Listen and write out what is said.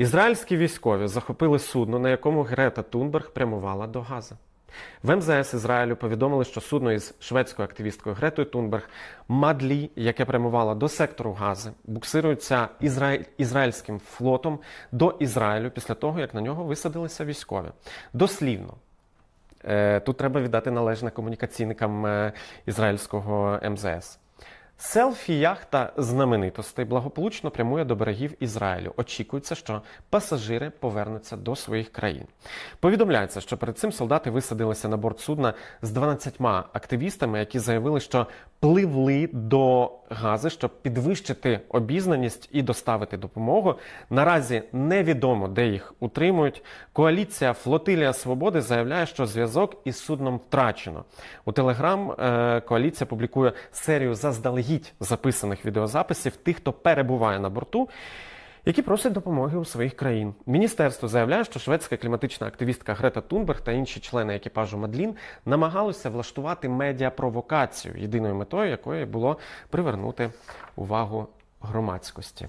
Ізраїльські військові захопили судно, на якому Грета Тунберг прямувала до Гази. В МЗС Ізраїлю повідомили, що судно із шведською активісткою Гретою Тунберг Мадлі, яке прямувало до сектору Гази, буксирується ізраїль... ізраїльським флотом до Ізраїлю після того, як на нього висадилися військові. Дослівно. Е, Тут треба віддати належне комунікаційникам е, ізраїльського МЗС. Селфі-яхта знаменитостей благополучно прямує до берегів Ізраїлю. Очікується, що пасажири повернуться до своїх країн. Повідомляється, що перед цим солдати висадилися на борт судна з 12 активістами, які заявили, що пливли до Гази, щоб підвищити обізнаність і доставити допомогу. Наразі невідомо, де їх утримують. Коаліція Флотилія Свободи заявляє, що зв'язок із судном втрачено. У Телеграм е, коаліція публікує серію заздалегідь записаних відеозаписів тих, хто перебуває на борту. Які просять допомоги у своїх країн. Міністерство заявляє, що шведська кліматична активістка Грета Тунберг та інші члени екіпажу Мадлін намагалися влаштувати медіапровокацію, єдиною метою якої було привернути увагу громадськості.